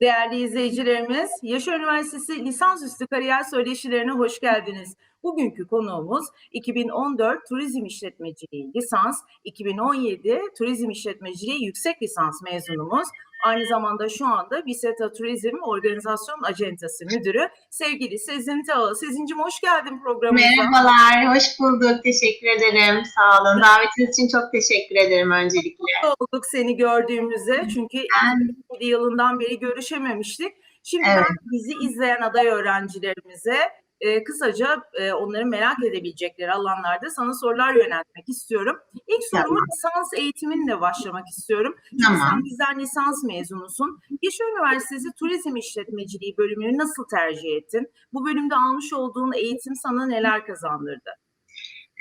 Değerli izleyicilerimiz, Yaşar Üniversitesi lisansüstü kariyer söyleşilerine hoş geldiniz. Bugünkü konuğumuz 2014 Turizm İşletmeciliği lisans, 2017 Turizm İşletmeciliği yüksek lisans mezunumuz. Aynı zamanda şu anda Viseta Turizm Organizasyon Acentası Müdürü sevgili Sezin Tağıl. Sezincim hoş geldin programımıza. Merhabalar, hoş bulduk. Teşekkür ederim. Sağ olun. Davetiniz için çok teşekkür ederim öncelikle. Mutlu olduk seni gördüğümüze. Çünkü 2007 yılından beri görüşememiştik. Şimdi Evet. bizi izleyen aday öğrencilerimize e, kısaca e, onların merak edebilecekleri alanlarda sana sorular yöneltmek istiyorum. İlk sorumu Tamam. lisans eğitiminle başlamak istiyorum. Çünkü Tamam. sen bizden lisans mezunusun. Yaşar Üniversitesi Turizm İşletmeciliği bölümünü nasıl tercih ettin? Bu bölümde almış olduğun eğitim sana neler kazandırdı?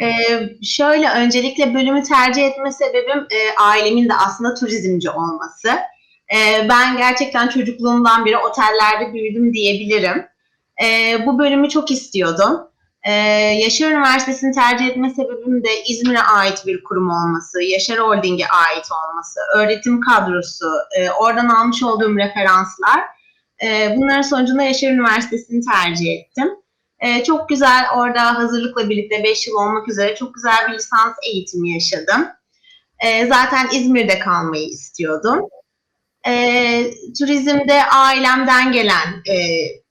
Ee, şöyle öncelikle bölümü tercih etme sebebim e, ailemin de aslında turizmci olması. Ee, ben gerçekten çocukluğumdan beri otellerde büyüdüm diyebilirim. Ee, bu bölümü çok istiyordum. Ee, Yaşar Üniversitesi'ni tercih etme sebebim de İzmir'e ait bir kurum olması, Yaşar Holding'e ait olması, öğretim kadrosu, e, oradan almış olduğum referanslar. E, bunların sonucunda Yaşar Üniversitesi'ni tercih ettim. Ee, çok güzel orada hazırlıkla birlikte 5 yıl olmak üzere çok güzel bir lisans eğitimi yaşadım. Ee, zaten İzmir'de kalmayı istiyordum. Ee, turizmde ailemden gelen e,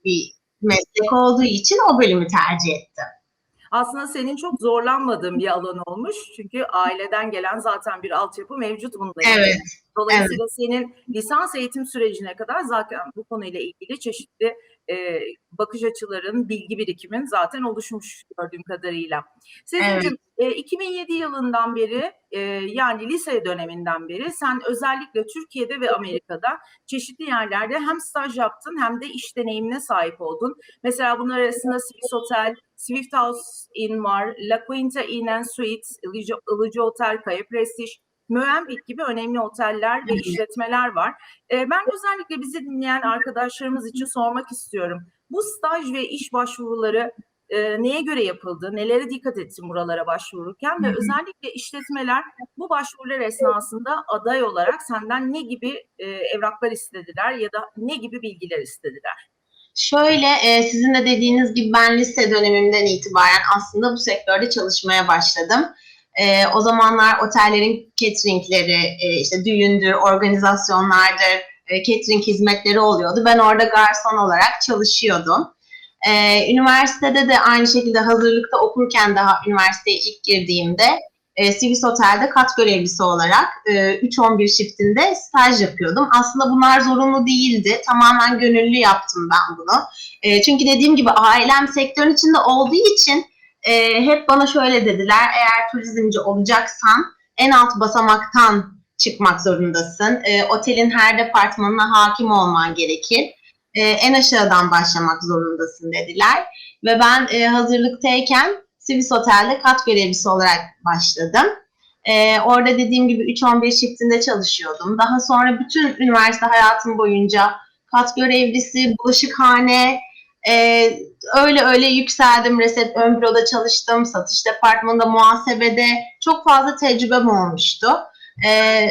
bir meslek olduğu için o bölümü tercih ettim. Aslında senin çok zorlanmadığın bir alan olmuş. Çünkü aileden gelen zaten bir altyapı mevcut bununla ilgili. Evet, Dolayısıyla senin lisans eğitim sürecine kadar zaten bu konuyla ilgili çeşitli e, bakış açıların, bilgi birikimin zaten oluşmuş gördüğüm kadarıyla. Sezincim, e, 2007 yılından beri e, yani lise döneminden beri sen özellikle Türkiye'de ve Amerika'da çeşitli yerlerde hem staj yaptın hem de iş deneyimine sahip oldun. Mesela bunlar arasında Swiss Hotel, Swift House Inn var, La Quinta Inn and Suites, Ilıcı Otel, Kaya Prestige, Mövenpick gibi önemli oteller ve işletmeler var. Ee, ben özellikle bizi dinleyen arkadaşlarımız için sormak istiyorum. Bu staj ve iş başvuruları e, neye göre yapıldı? Nelere dikkat ettin buralara başvururken? Ve Hı hı. özellikle işletmeler bu başvurular esnasında aday olarak senden ne gibi e, evraklar istediler ya da ne gibi bilgiler istediler? Şöyle e, sizin de dediğiniz gibi ben lise dönemimden itibaren aslında bu sektörde çalışmaya başladım. E, o zamanlar otellerin cateringleri, e, işte düğündür, organizasyonlardır, e, catering hizmetleri oluyordu. Ben orada garson olarak çalışıyordum. E, üniversitede de aynı şekilde hazırlıkta okurken daha üniversiteye ilk girdiğimde e, Swiss Otel'de kat görevlisi olarak e, 3-11 shiftinde staj yapıyordum. Aslında bunlar zorunlu değildi. Tamamen gönüllü yaptım ben bunu. E, çünkü dediğim gibi ailem sektörün içinde olduğu için e, hep bana şöyle dediler. Eğer turizmci olacaksan en alt basamaktan çıkmak zorundasın. E, otelin her departmanına hakim olman gerekir. E, en aşağıdan başlamak zorundasın dediler. Ve ben e, hazırlıktayken Swiss Otel'de kat görevlisi olarak başladım. Ee, orada dediğim gibi 3-11 shiftinde çalışıyordum. Daha sonra bütün üniversite hayatım boyunca kat görevlisi, bulaşıkhane, e, öyle öyle yükseldim. Resep ön büroda çalıştım, satış departmanında, muhasebede çok fazla tecrübem olmuştu. Ee,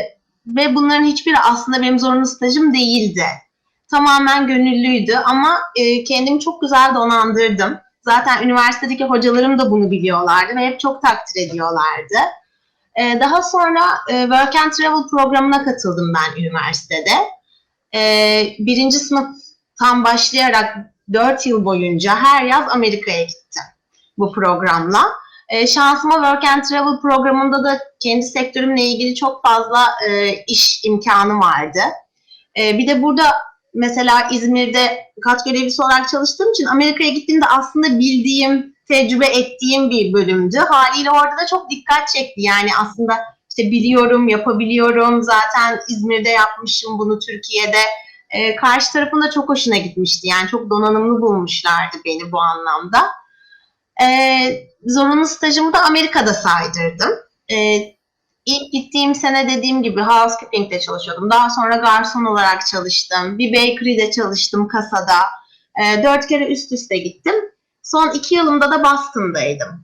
ve bunların hiçbiri aslında benim zorunlu stajım değildi. Tamamen gönüllüydü ama e, kendimi çok güzel donandırdım. Zaten üniversitedeki hocalarım da bunu biliyorlardı ve hep çok takdir ediyorlardı. Ee, daha sonra e, Work and Travel programına katıldım ben üniversitede. Ee, birinci sınıftan başlayarak dört yıl boyunca her yaz Amerika'ya gittim bu programla. Ee, şansıma Work and Travel programında da kendi sektörümle ilgili çok fazla e, iş imkanı vardı. Ee, bir de burada mesela İzmir'de kat görevlisi olarak çalıştığım için Amerika'ya gittiğimde aslında bildiğim, tecrübe ettiğim bir bölümdü. Haliyle orada da çok dikkat çekti. Yani aslında işte biliyorum, yapabiliyorum. Zaten İzmir'de yapmışım bunu Türkiye'de. Ee, karşı tarafın da çok hoşuna gitmişti. Yani çok donanımlı bulmuşlardı beni bu anlamda. Ee, zorunlu stajımı da Amerika'da saydırdım. Ee, İlk gittiğim sene dediğim gibi housekeeping'de çalışıyordum. Daha sonra garson olarak çalıştım. Bir bakery'de çalıştım kasada. E, dört kere üst üste gittim. Son iki yılımda da Boston'daydım.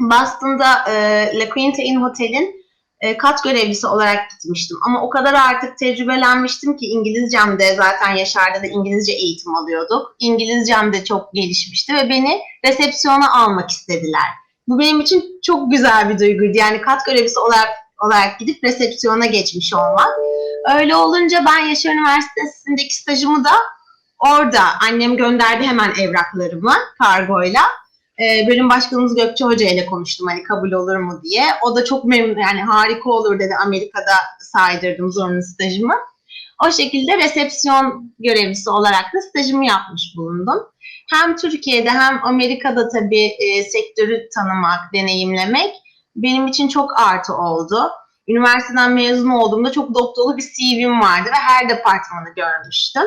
Boston'da e, La Quinta Inn Hotel'in e, kat görevlisi olarak gitmiştim. Ama o kadar artık tecrübelenmiştim ki İngilizcem de zaten Yaşar'da da İngilizce eğitim alıyorduk. İngilizcem de çok gelişmişti ve beni resepsiyona almak istediler. Bu benim için çok güzel bir duyguydu. Yani kat görevlisi olarak olarak gidip resepsiyona geçmiş olmak. Öyle olunca ben Yaşar Üniversitesi'ndeki stajımı da orada annem gönderdi hemen evraklarımı kargoyla. Ee, bölüm başkanımız Gökçe Hoca ile konuştum hani kabul olur mu diye. O da çok memnun yani harika olur dedi Amerika'da saydırdım zorunlu stajımı. O şekilde resepsiyon görevlisi olarak da stajımı yapmış bulundum. Hem Türkiye'de hem Amerika'da tabii e, sektörü tanımak, deneyimlemek benim için çok artı oldu. Üniversiteden mezun olduğumda çok dop dolu bir CV'm vardı ve her departmanı görmüştüm.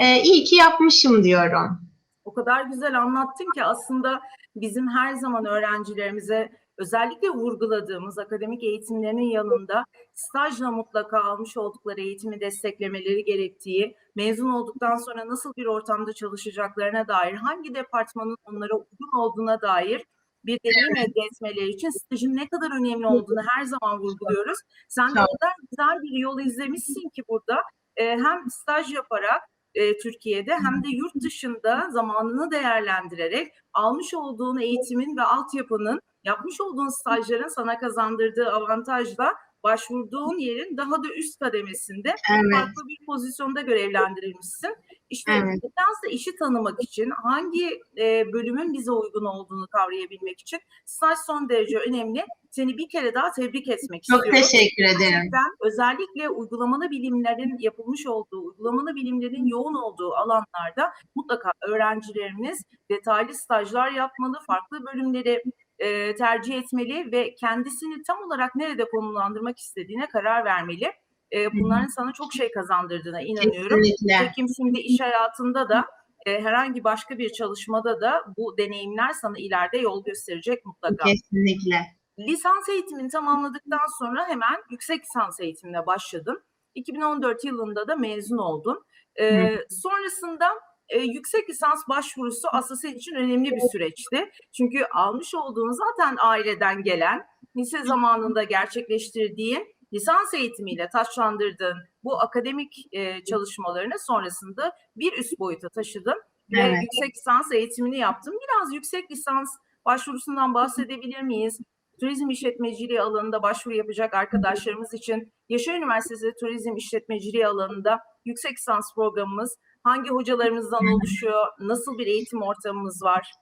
Ee, iyi ki yapmışım diyorum. O kadar güzel anlattın ki aslında bizim her zaman öğrencilerimize özellikle vurguladığımız akademik eğitimlerinin yanında stajla mutlaka almış oldukları eğitimi desteklemeleri gerektiği, mezun olduktan sonra nasıl bir ortamda çalışacaklarına dair, hangi departmanın onlara uygun olduğuna dair bir deneyim elde etmeleri için stajın ne kadar önemli olduğunu her zaman vurguluyoruz. Sen de o kadar güzel bir yol izlemişsin ki burada hem staj yaparak e, Türkiye'de hem de yurt dışında zamanını değerlendirerek almış olduğun eğitimin ve altyapının yapmış olduğun stajların sana kazandırdığı avantajla başvurduğun yerin daha da üst kademesinde Evet, farklı bir pozisyonda görevlendirilmişsin. İşte Evet. biraz da işi tanımak için hangi e, bölümün bize uygun olduğunu kavrayabilmek için staj son derece önemli. Seni bir kere daha tebrik etmek çok istiyorum. teşekkür ederim. Gerçekten özellikle uygulamalı bilimlerin yapılmış olduğu, uygulamalı bilimlerin yoğun olduğu alanlarda mutlaka öğrencilerimiz detaylı stajlar yapmalı, farklı bölümleri e, tercih etmeli ve kendisini tam olarak nerede konumlandırmak istediğine karar vermeli. E, bunların sana çok şey kazandırdığına inanıyorum. Kesinlikle. Şimdi iş hayatında da e, herhangi başka bir çalışmada da bu deneyimler sana ileride yol gösterecek mutlaka. Kesinlikle. Lisans eğitimini tamamladıktan sonra hemen yüksek lisans eğitimine başladın. 2014 yılında da mezun oldun. Ee, sonrasında e, yüksek lisans başvurusu aslında senin için önemli bir süreçti. Çünkü almış olduğun zaten aileden gelen, lise zamanında gerçekleştirdiğin lisans eğitimiyle taçlandırdığın bu akademik e, çalışmalarını sonrasında bir üst boyuta taşıdın. Ve Evet. yüksek lisans eğitimini yaptın. Biraz yüksek lisans başvurusundan bahsedebilir miyiz? Turizm işletmeciliği alanında başvuru yapacak arkadaşlarımız için Yaşar Üniversitesi Turizm İşletmeciliği alanında yüksek lisans programımız hangi hocalarımızdan oluşuyor? Nasıl bir eğitim ortamımız var?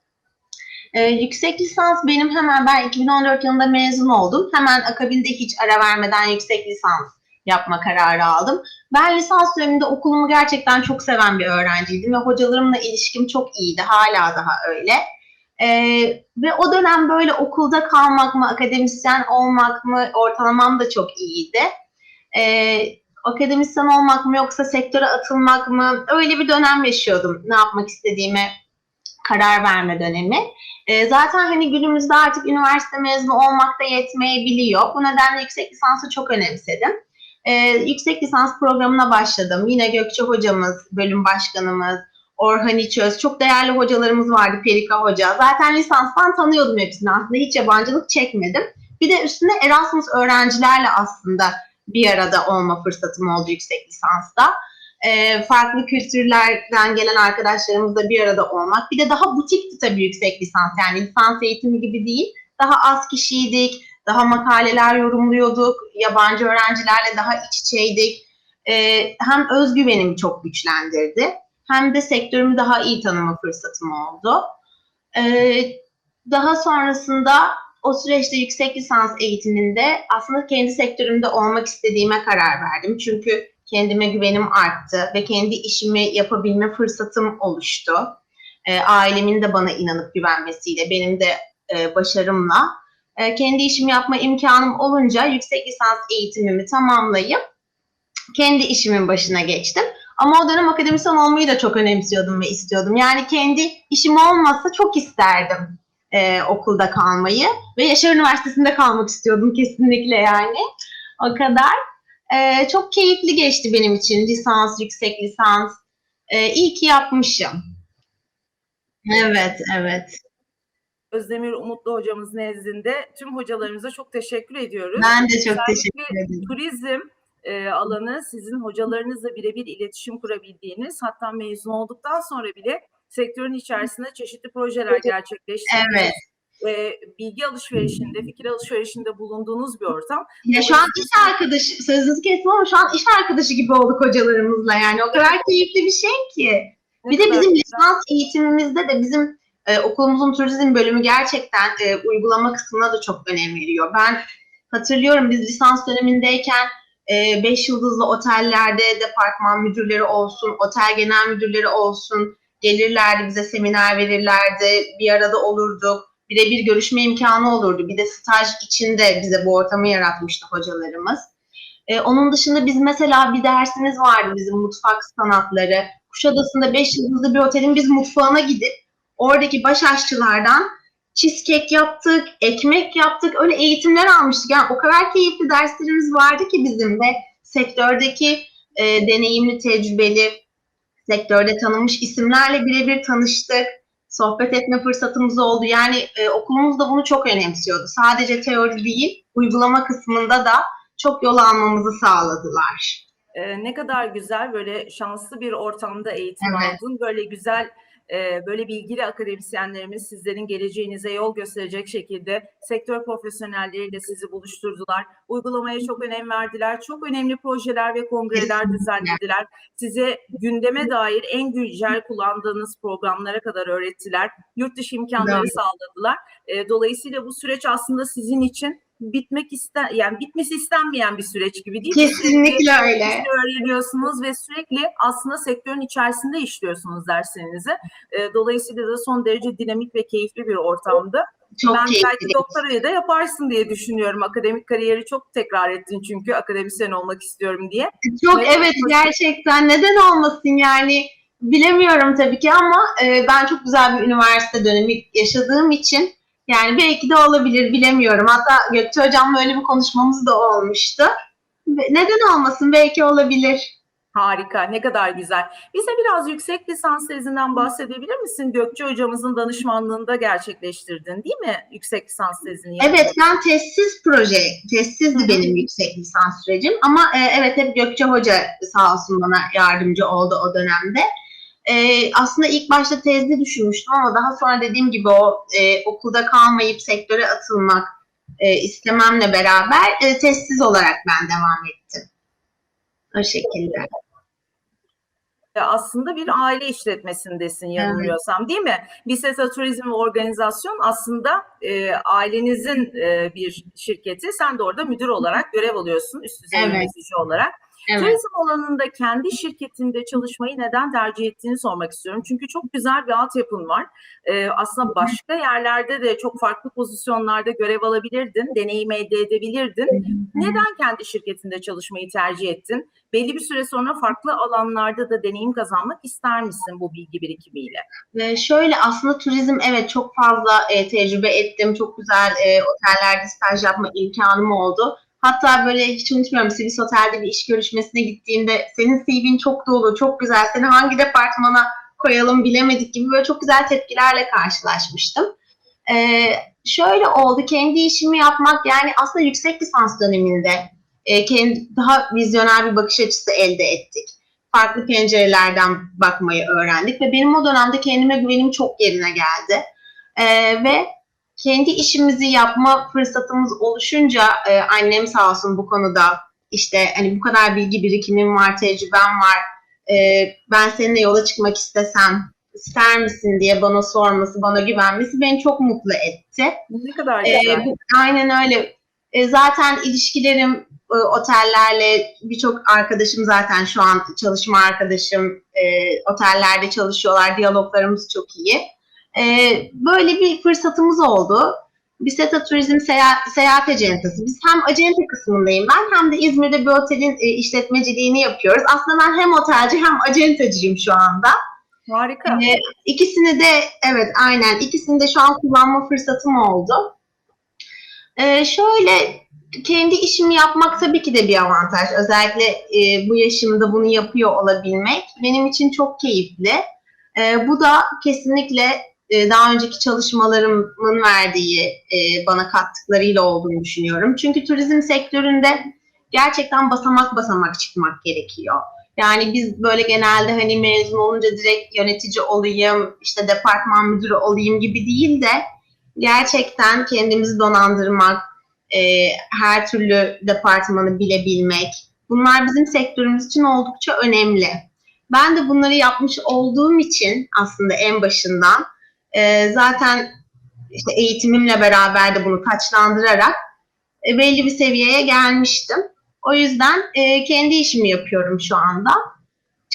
Ee, yüksek lisans benim hemen ben 2014 yılında mezun oldum. Hemen akabinde hiç ara vermeden yüksek lisans yapma kararı aldım. Ben lisans döneminde okulumu gerçekten çok seven bir öğrenciydim ve hocalarımla ilişkim çok iyiydi. Hala daha öyle. Ee, ve o dönem böyle okulda kalmak mı, akademisyen olmak mı ortalamam da çok iyiydi. Ee, akademisyen olmak mı yoksa sektöre atılmak mı öyle bir dönem yaşıyordum. Ne yapmak istediğime karar verme dönemi. E, zaten hani günümüzde artık üniversite mezunu olmak da yetmeyebiliyor. Bu nedenle yüksek lisansı çok önemsedim. E, yüksek lisans programına başladım. Yine Gökçe hocamız, bölüm başkanımız, Orhan İçöz, çok değerli hocalarımız vardı. Perika Hoca. Zaten lisanstan tanıyordum hepsini aslında. Hiç yabancılık çekmedim. Bir de üstüne Erasmus öğrencilerle aslında bir arada olma fırsatım oldu yüksek lisansta e, farklı kültürlerden gelen arkadaşlarımızla bir arada olmak. Bir de daha butikti tabii yüksek lisans. Yani lisans eğitimi gibi değil. Daha az kişiydik. Daha makaleler yorumluyorduk. Yabancı öğrencilerle daha iç içeydik. E, hem özgüvenimi çok güçlendirdi. Hem de sektörümü daha iyi tanıma fırsatım oldu. E, daha sonrasında o süreçte yüksek lisans eğitiminde aslında kendi sektörümde olmak istediğime karar verdim. Çünkü kendime güvenim arttı ve kendi işimi yapabilme fırsatım oluştu. E, ailemin de bana inanıp güvenmesiyle, benim de e, başarımla e, kendi işimi yapma imkanım olunca yüksek lisans eğitimimi tamamlayıp kendi işimin başına geçtim. Ama o dönem akademisyen olmayı da çok önemsiyordum ve istiyordum. Yani kendi işim olmasa çok isterdim e, okulda kalmayı ve Yaşar Üniversitesi'nde kalmak istiyordum kesinlikle yani. O kadar. Ee, çok keyifli geçti benim için lisans, yüksek lisans. Ee, iyi ki yapmışım. Evet, evet. Özdemir Umutlu hocamız nezdinde tüm hocalarımıza çok teşekkür ediyoruz. Ben de çok teşekkür ederim. Turizm e, alanı sizin hocalarınızla birebir iletişim kurabildiğiniz hatta mezun olduktan sonra bile sektörün içerisinde çeşitli projeler gerçekleştirdiğiniz Evet. Ve bilgi alışverişinde, fikir alışverişinde bulunduğunuz bir ortam. Ya şu an iş arkadaşı, sözünüzü kestim ama şu an iş arkadaşı gibi olduk hocalarımızla yani. O kadar keyifli bir şey ki. Ne Bir de bizim güzel. lisans eğitimimizde de bizim e, okulumuzun turizm bölümü gerçekten e, uygulama kısmına da çok önem veriyor. Ben hatırlıyorum biz lisans dönemindeyken 5 yıldızlı otellerde departman müdürleri olsun, otel genel müdürleri olsun gelirlerdi bize seminer verirlerdi, bir arada olurduk. Birebir görüşme imkanı olurdu. Bir de staj içinde bize bu ortamı yaratmıştı hocalarımız. E, onun dışında biz mesela bir dersimiz vardı bizim mutfak sanatları. Kuşadası'nda 5 yıldızlı bir otelin biz mutfağına gidip oradaki baş aşçılardan cheesecake yaptık, ekmek yaptık, öyle eğitimler almıştık. Yani o kadar keyifli derslerimiz vardı ki bizim de sektördeki e, deneyimli, tecrübeli, sektörde tanınmış isimlerle birebir tanıştık. Sohbet etme fırsatımız oldu. Yani e, okulumuz da bunu çok önemsiyordu. Sadece teori değil, uygulama kısmında da çok yol almamızı sağladılar. Ee, ne kadar güzel böyle şanslı bir ortamda eğitim Evet. aldın. Böyle güzel e, böyle bilgili akademisyenlerimiz sizlerin geleceğinize yol gösterecek şekilde sektör profesyonelleriyle sizi buluşturdular. Uygulamaya çok önem verdiler. Çok önemli projeler ve kongreler düzenlediler. Size gündeme dair en güncel kullandığınız programlara kadar öğrettiler. Yurt dışı imkanları sağladılar. E, dolayısıyla bu süreç aslında sizin için bitmek isten yani bitmesi istenmeyen bir süreç gibi değil mi? Kesinlikle öyle. İşte öğreniyorsunuz ve sürekli aslında sektörün içerisinde işliyorsunuz derslerinizi. E, dolayısıyla da son derece dinamik ve keyifli bir ortamda. Çok ben keyifli. belki doktorayı da yaparsın diye düşünüyorum. Akademik kariyeri çok tekrar ettin çünkü akademisyen olmak istiyorum diye. Çok Evet. evet gerçekten neden olmasın yani bilemiyorum tabii ki ama e, ben çok güzel bir üniversite dönemi yaşadığım için yani belki de olabilir bilemiyorum. Hatta Gökçe Hocam'la öyle bir konuşmamız da olmuştu. Neden olmasın belki olabilir. Harika, ne kadar güzel. Bize biraz yüksek lisans tezinden bahsedebilir misin? Gökçe hocamızın danışmanlığında gerçekleştirdin değil mi? Yüksek lisans tezini. Evet ben testsiz proje, testsizdi Hı hı. benim yüksek lisans sürecim ama e, evet hep Gökçe Hoca sağ olsun bana yardımcı oldu o dönemde. E, aslında ilk başta tezli düşünmüştüm ama daha sonra dediğim gibi o e, okulda kalmayıp sektöre atılmak e, istememle beraber e, testsiz olarak ben devam ettim. O şekilde. Aslında bir aile işletmesindesin yanılmıyorsam değil mi? Biseta Turizm ve Organizasyon aslında e, ailenizin e, bir şirketi. Sen de orada müdür olarak görev alıyorsun üst düzey Evet. yönetici olarak. Evet. Turizm alanında kendi şirketinde çalışmayı neden tercih ettiğini sormak istiyorum. Çünkü çok güzel bir altyapın var. Ee, aslında başka yerlerde de çok farklı pozisyonlarda görev alabilirdin, deneyim elde edebilirdin. Neden kendi şirketinde çalışmayı tercih ettin? Belli bir süre sonra farklı alanlarda da deneyim kazanmak ister misin bu bilgi birikimiyle? Ve şöyle aslında turizm evet çok fazla e, tecrübe ettim. Çok güzel e, otellerde staj yapma imkanım oldu. Hatta böyle hiç unutmuyorum Swiss Otel'de bir iş görüşmesine gittiğimde senin CV'in çok dolu, çok güzel. Seni hangi departmana koyalım bilemedik gibi böyle çok güzel tepkilerle karşılaşmıştım. E, şöyle oldu kendi işimi yapmak yani aslında yüksek lisans döneminde e, kendi, daha vizyoner bir bakış açısı elde ettik farklı pencerelerden bakmayı öğrendik ve benim o dönemde kendime güvenim çok yerine geldi. Ee, ve kendi işimizi yapma fırsatımız oluşunca e, annem sağ olsun bu konuda işte hani bu kadar bilgi birikimim var, tecrübem var. e, ben seninle yola çıkmak istesem ister misin diye bana sorması, bana güvenmesi beni çok mutlu etti. Ne kadar Ee, güzel. bu- aynen öyle. E, zaten ilişkilerim e, otellerle birçok arkadaşım zaten şu an çalışma arkadaşım e, otellerde çalışıyorlar. Diyaloglarımız çok iyi. E, böyle bir fırsatımız oldu. Biseta Turizm Seyahat, Seyahat Acentası. Biz hem acente kısmındayım ben hem de İzmir'de bir otelin e, işletmeciliğini yapıyoruz. Aslında ben hem otelci hem acentacıyım şu anda. Harika. E, ikisini de evet aynen ikisini de şu an kullanma fırsatım oldu. E, şöyle kendi işimi yapmak tabii ki de bir avantaj. Özellikle e, bu yaşımda bunu yapıyor olabilmek benim için çok keyifli. E, bu da kesinlikle e, daha önceki çalışmalarımın verdiği e, bana kattıklarıyla olduğunu düşünüyorum. Çünkü turizm sektöründe gerçekten basamak basamak çıkmak gerekiyor. Yani biz böyle genelde hani mezun olunca direkt yönetici olayım, işte departman müdürü olayım gibi değil de gerçekten kendimizi donandırmak, e, her türlü departmanı bilebilmek, bunlar bizim sektörümüz için oldukça önemli. Ben de bunları yapmış olduğum için aslında en başından e, zaten işte eğitimimle beraber de bunu taçlandırarak e, belli bir seviyeye gelmiştim. O yüzden e, kendi işimi yapıyorum şu anda.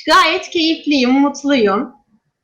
Gayet keyifliyim, mutluyum.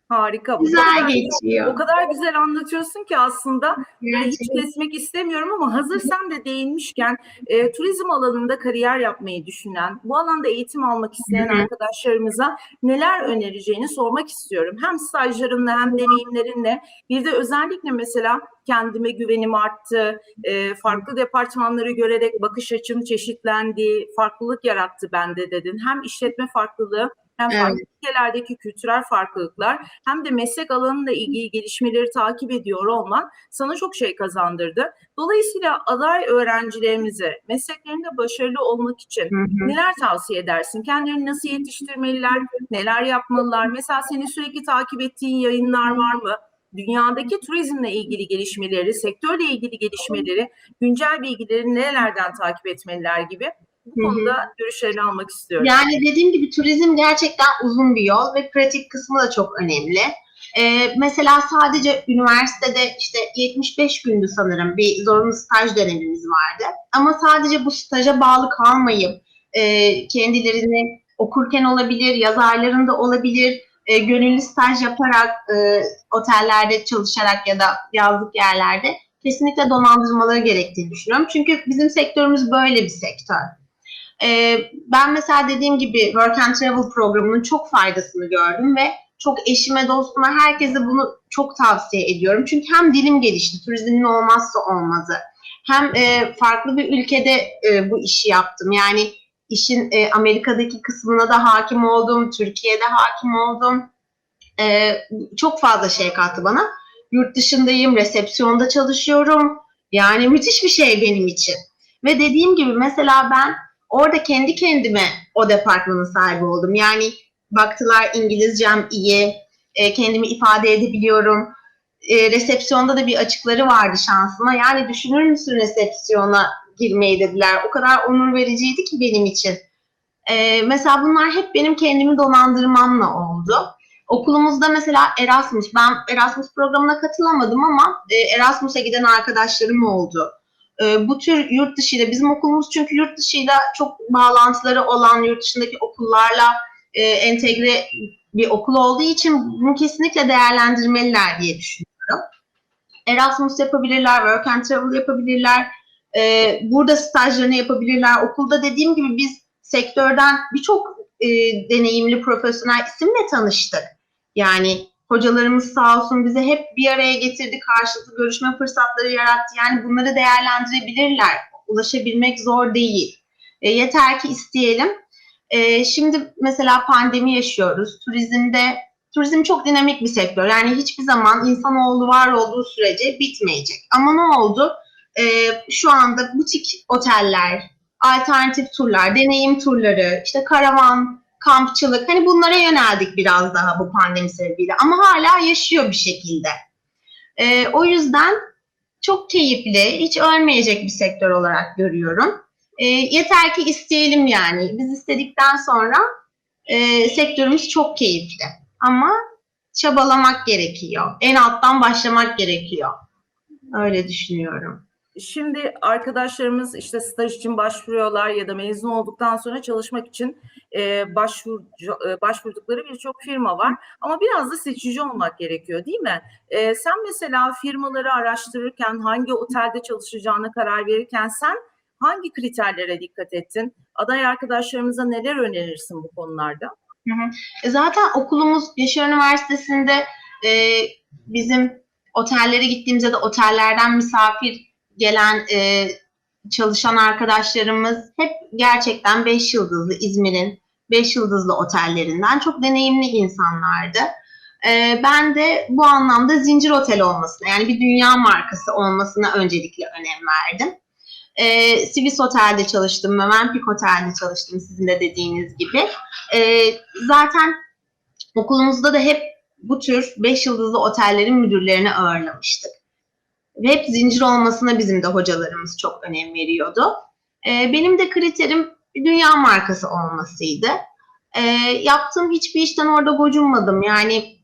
Harika. Bu Güzel geçiyor. O kadar güzel anlatıyorsun ki aslında Hani hiç kesmek istemiyorum ama hazır sen de değinmişken e, turizm alanında kariyer yapmayı düşünen, bu alanda eğitim almak isteyen arkadaşlarımıza neler önereceğini sormak istiyorum. Hem stajlarınla hem deneyimlerinle bir de özellikle mesela kendime güvenim arttı, e, farklı departmanları görerek bakış açım çeşitlendi, farklılık yarattı bende dedin. Hem işletme farklılığı hem Evet. farklı ülkelerdeki kültürel farklılıklar hem de meslek alanıyla ilgili gelişmeleri takip ediyor olman sana çok şey kazandırdı. Dolayısıyla aday öğrencilerimize mesleklerinde başarılı olmak için Hı hı. neler tavsiye edersin? Kendilerini nasıl yetiştirmeliler? Neler yapmalılar? Mesela senin sürekli takip ettiğin yayınlar var mı? Dünyadaki turizmle ilgili gelişmeleri, sektörle ilgili gelişmeleri, güncel bilgileri nerelerden takip etmeliler gibi bu konuda görüşlerini almak istiyorum. Yani dediğim gibi turizm gerçekten uzun bir yol ve pratik kısmı da çok önemli. Ee, mesela sadece üniversitede işte 75 gündü sanırım bir zorunlu staj dönemimiz vardı. Ama sadece bu staja bağlı kalmayıp e, kendilerini okurken olabilir, yaz aylarında olabilir, e, gönüllü staj yaparak e, otellerde çalışarak ya da yazlık yerlerde kesinlikle donandırmaları gerektiğini düşünüyorum. Çünkü bizim sektörümüz böyle bir sektör. Ee, ben mesela dediğim gibi Work and Travel programının çok faydasını gördüm ve çok eşime, dostuma, herkese bunu çok tavsiye ediyorum. Çünkü hem dilim gelişti, turizmin olmazsa olmazı. Hem e, farklı bir ülkede e, bu işi yaptım. Yani işin e, Amerika'daki kısmına da hakim oldum, Türkiye'de hakim oldum. E, çok fazla şey kattı bana. Yurt dışındayım, resepsiyonda çalışıyorum. Yani müthiş bir şey benim için. Ve dediğim gibi mesela ben orada kendi kendime o departmanın sahibi oldum. Yani baktılar İngilizcem iyi, e, kendimi ifade edebiliyorum. E, resepsiyonda da bir açıkları vardı şansıma. Yani düşünür müsün resepsiyona girmeyi dediler. O kadar onur vericiydi ki benim için. E, mesela bunlar hep benim kendimi donandırmamla oldu. Okulumuzda mesela Erasmus, ben Erasmus programına katılamadım ama e, Erasmus'a giden arkadaşlarım oldu. E, bu tür yurt dışıyla, bizim okulumuz çünkü yurt dışıyla çok bağlantıları olan yurt dışındaki okullarla e, entegre bir okul olduğu için bunu kesinlikle değerlendirmeliler diye düşünüyorum. Erasmus yapabilirler, Work and Travel yapabilirler, e, burada stajlarını yapabilirler. Okulda dediğim gibi biz sektörden birçok e, deneyimli profesyonel isimle tanıştık. Yani hocalarımız sağ olsun bize hep bir araya getirdi, karşılıklı görüşme fırsatları yarattı. Yani bunları değerlendirebilirler. Ulaşabilmek zor değil. E, yeter ki isteyelim. E, şimdi mesela pandemi yaşıyoruz. Turizmde turizm çok dinamik bir sektör. Yani hiçbir zaman insanoğlu var olduğu sürece bitmeyecek. Ama ne oldu? E, şu anda butik oteller, alternatif turlar, deneyim turları, işte karavan, kampçılık hani bunlara yöneldik biraz daha bu pandemi sebebiyle ama hala yaşıyor bir şekilde. Ee, o yüzden çok keyifli, hiç ölmeyecek bir sektör olarak görüyorum. Ee, yeter ki isteyelim yani. Biz istedikten sonra e, sektörümüz çok keyifli. Ama çabalamak gerekiyor. En alttan başlamak gerekiyor. Öyle düşünüyorum. Şimdi arkadaşlarımız işte staj için başvuruyorlar ya da mezun olduktan sonra çalışmak için e, başvur, e, başvurdukları birçok firma var. Ama biraz da seçici olmak gerekiyor değil mi? E, sen mesela firmaları araştırırken hangi otelde çalışacağına karar verirken sen hangi kriterlere dikkat ettin? Aday arkadaşlarımıza neler önerirsin bu konularda? E, Zaten okulumuz Yaşar Üniversitesi'nde e, bizim otellere gittiğimizde de otellerden misafir gelen e, çalışan arkadaşlarımız hep gerçekten 5 yıldızlı İzmir'in 5 yıldızlı otellerinden çok deneyimli insanlardı. Ee, ben de bu anlamda zincir otel olmasına yani bir dünya markası olmasına öncelikle önem verdim. Ee, Swiss Otel'de çalıştım, Mövenpick Otel'de çalıştım sizin de dediğiniz gibi. Ee, zaten okulumuzda da hep bu tür 5 yıldızlı otellerin müdürlerini ağırlamıştık. Hep zincir olmasına bizim de hocalarımız çok önem veriyordu. Ee, benim de kriterim dünya markası olmasıydı. Ee, yaptığım hiçbir işten orada gocunmadım. Yani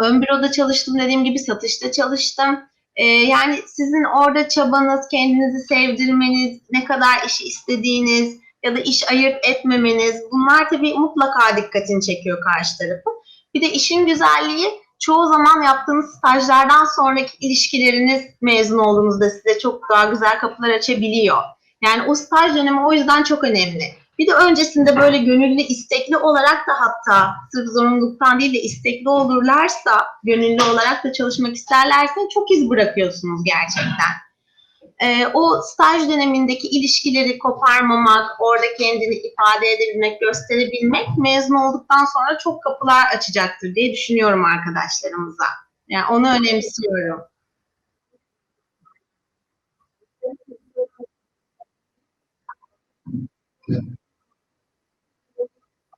ön büroda çalıştım dediğim gibi satışta çalıştım. Ee, yani sizin orada çabanız, kendinizi sevdirmeniz, ne kadar işi istediğiniz ya da iş ayırt etmemeniz bunlar tabii mutlaka dikkatini çekiyor karşı tarafın. Bir de işin güzelliği çoğu zaman yaptığınız stajlardan sonraki ilişkileriniz mezun olduğunuzda size çok daha güzel kapılar açabiliyor. Yani o staj dönemi o yüzden çok önemli. Bir de öncesinde böyle gönüllü, istekli olarak da hatta sırf zorunluluktan değil de istekli olurlarsa, gönüllü olarak da çalışmak isterlerse çok iz bırakıyorsunuz gerçekten. Ee, o staj dönemindeki ilişkileri koparmamak, orada kendini ifade edebilmek, gösterebilmek mezun olduktan sonra çok kapılar açacaktır diye düşünüyorum arkadaşlarımıza. Yani onu önemsiyorum.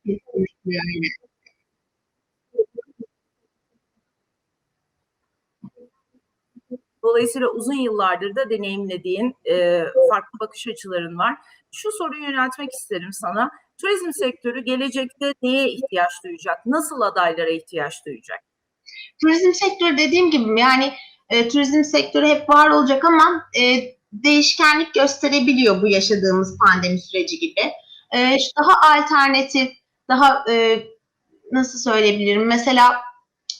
Kesinlikle öyle. Dolayısıyla uzun yıllardır da deneyimlediğin e, farklı bakış açıların var. Şu soruyu yöneltmek isterim sana. Turizm sektörü gelecekte neye ihtiyaç duyacak? Nasıl adaylara ihtiyaç duyacak? Turizm sektörü dediğim gibi yani e, turizm sektörü hep var olacak ama e, değişkenlik gösterebiliyor bu yaşadığımız pandemi süreci gibi. E, daha alternatif, daha e, nasıl söyleyebilirim? Mesela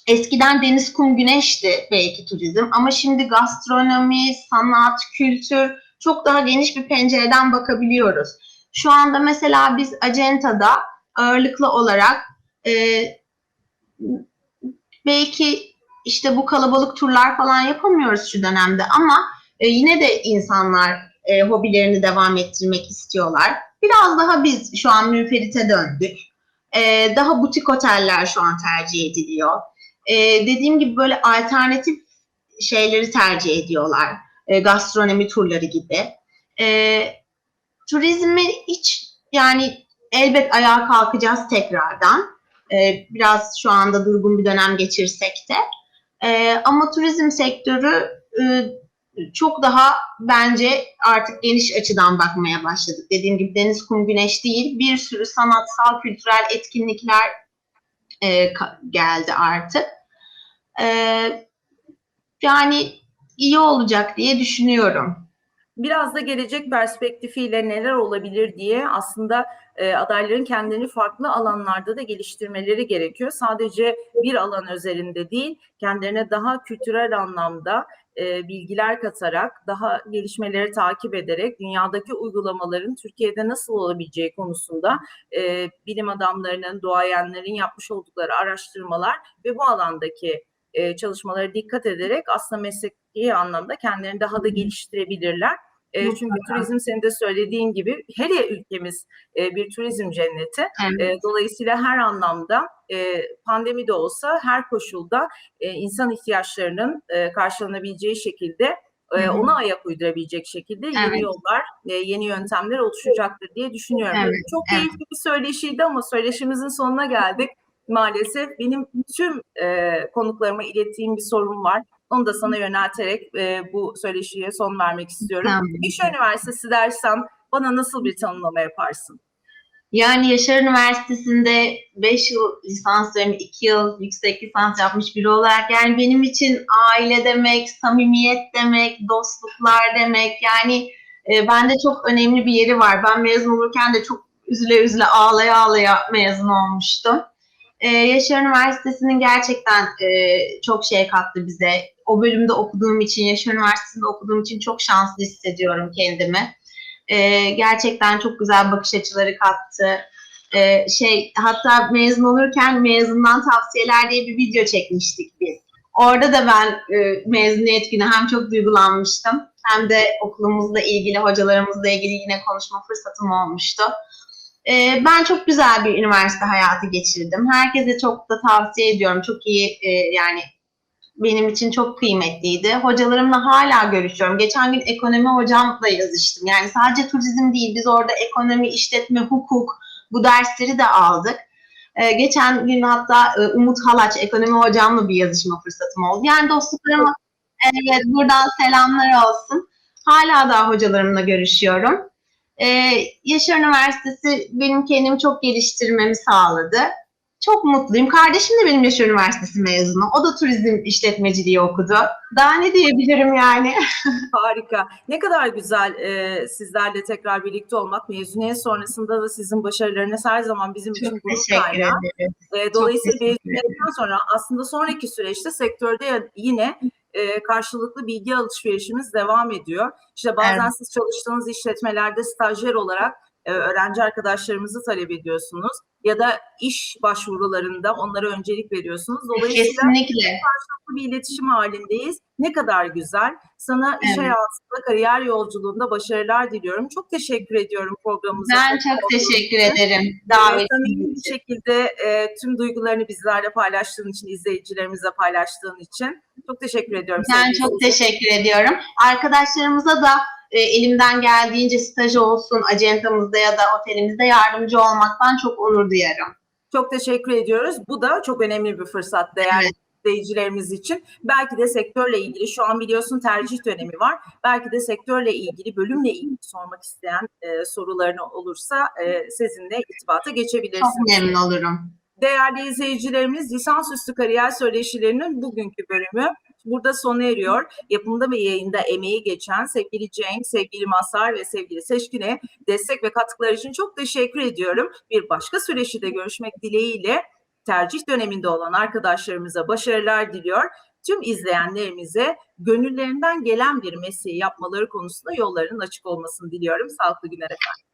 eskiden deniz, kum, güneşti belki turizm ama şimdi gastronomi, sanat, kültür çok daha geniş bir pencereden bakabiliyoruz. Şu anda mesela biz Acenta'da ağırlıklı olarak e, belki işte bu kalabalık turlar falan yapamıyoruz şu dönemde ama e, yine de insanlar e, hobilerini devam ettirmek istiyorlar. Biraz daha biz şu an münferite döndük. E, daha butik oteller şu an tercih ediliyor. E, dediğim gibi böyle alternatif şeyleri tercih ediyorlar. E, gastronomi turları gibi. E, turizmi hiç yani elbet ayağa kalkacağız tekrardan. E, biraz şu anda durgun bir dönem geçirsek de. E, ama turizm sektörü e, çok daha bence artık geniş açıdan bakmaya başladık. Dediğim gibi deniz, kum, güneş değil, bir sürü sanatsal, kültürel etkinlikler e, geldi artık. E, yani iyi olacak diye düşünüyorum. Biraz da gelecek perspektifiyle neler olabilir diye aslında e, adayların kendilerini farklı alanlarda da geliştirmeleri gerekiyor. Sadece bir alan üzerinde değil, kendilerine daha kültürel anlamda e, bilgiler katarak, daha gelişmeleri takip ederek dünyadaki uygulamaların Türkiye'de nasıl olabileceği konusunda e, bilim adamlarının, duayenlerin yapmış oldukları araştırmalar ve bu alandaki e, çalışmalara dikkat ederek aslında mesleki anlamda kendilerini daha da geliştirebilirler. E, çünkü turizm senin de söylediğin gibi her ülkemiz e, bir turizm cenneti. Evet. E, dolayısıyla her anlamda e, pandemi de olsa her koşulda e, insan ihtiyaçlarının e, karşılanabileceği şekilde e, ona ayak uydurabilecek şekilde yeni Evet. yollar, e, yeni yöntemler oluşacaktır diye düşünüyorum. Evet, Çok evet. keyifli bir söyleşiydi ama söyleşimizin sonuna geldik. Maalesef benim tüm e, konuklarıma ilettiğim bir sorun var. Onu da sana yönelterek e, bu söyleşiye son vermek istiyorum. Tamam. İş Üniversitesi dersem bana nasıl bir tanımlama yaparsın? Yani Yaşar Üniversitesi'nde 5 yıl lisans dönemi, 2 yıl yüksek lisans yapmış biri olarak yani benim için aile demek, samimiyet demek, dostluklar demek yani e, bende çok önemli bir yeri var. Ben mezun olurken de çok üzüle üzüle ağlaya ağlaya mezun olmuştum. E, Yaşar Üniversitesi'nin gerçekten e, çok şey kattı bize. O bölümde okuduğum için, Yaşar Üniversitesi'nde okuduğum için çok şanslı hissediyorum kendimi. E, gerçekten çok güzel bakış açıları kattı. E, şey hatta mezun olurken mezundan tavsiyeler diye bir video çekmiştik biz. Orada da ben e, mezuniyet günü hem çok duygulanmıştım hem de okulumuzla ilgili, hocalarımızla ilgili yine konuşma fırsatım olmuştu. Ee, ben çok güzel bir üniversite hayatı geçirdim. Herkese çok da tavsiye ediyorum. Çok iyi e, yani benim için çok kıymetliydi. Hocalarımla hala görüşüyorum. Geçen gün ekonomi hocamla yazıştım. Yani sadece turizm değil, biz orada ekonomi, işletme, hukuk bu dersleri de aldık. Ee, geçen gün hatta e, Umut Halaç, ekonomi hocamla bir yazışma fırsatım oldu. Yani dostluklarıma evet, buradan selamlar olsun. Hala daha hocalarımla görüşüyorum. Ee, Yaşar Üniversitesi benim kendimi çok geliştirmemi sağladı. Çok mutluyum. Kardeşim de benim Yaşar Üniversitesi mezunu. O da turizm işletmeciliği okudu. Daha ne diyebilirim yani? Harika. Ne kadar güzel e, sizlerle tekrar birlikte olmak. Mezuniyet sonrasında da sizin başarılarınız her zaman bizim için Çok gurur teşekkür kaynağı. E, dolayısıyla mezuniyetten sonra aslında sonraki süreçte sektörde yine e, karşılıklı bilgi alışverişimiz devam ediyor. İşte bazen Evet. siz çalıştığınız işletmelerde stajyer olarak e, öğrenci arkadaşlarımızı talep ediyorsunuz ya da iş başvurularında onlara öncelik veriyorsunuz. Dolayısıyla Kesinlikle. bir iletişim halindeyiz. Ne kadar güzel. Sana iş Evet. hayatında, kariyer yolculuğunda başarılar diliyorum. Çok teşekkür ediyorum programımıza. Ben çok teşekkür ederim Ee, davetiniz samimi bir şekilde e, tüm duygularını bizlerle paylaştığın için, izleyicilerimizle paylaştığın için çok teşekkür ediyorum. Ben çok teşekkür ediyorum. Arkadaşlarımıza da e, elimden geldiğince staj olsun, acentamızda ya da otelimizde yardımcı olmaktan çok onur duyarım. Çok teşekkür ediyoruz. Bu da çok önemli bir fırsat değerli Evet. izleyicilerimiz için. Belki de sektörle ilgili şu an biliyorsun tercih dönemi var. Belki de sektörle ilgili, bölümle ilgili sormak isteyen e, sorularını olursa e, sizinle irtibata Çok geçebilirsiniz. memnun olurum. Değerli izleyicilerimiz, lisansüstü kariyer söyleşilerinin bugünkü bölümü burada sona eriyor. Yapımda ve yayında emeği geçen sevgili Cenk, sevgili Masar ve sevgili Seçkin'e destek ve katkılar için çok teşekkür ediyorum. Bir başka süreçte de görüşmek dileğiyle tercih döneminde olan arkadaşlarımıza başarılar diliyor. Tüm izleyenlerimize gönüllerinden gelen bir mesleği yapmaları konusunda yollarının açık olmasını diliyorum. Sağlıklı günler efendim.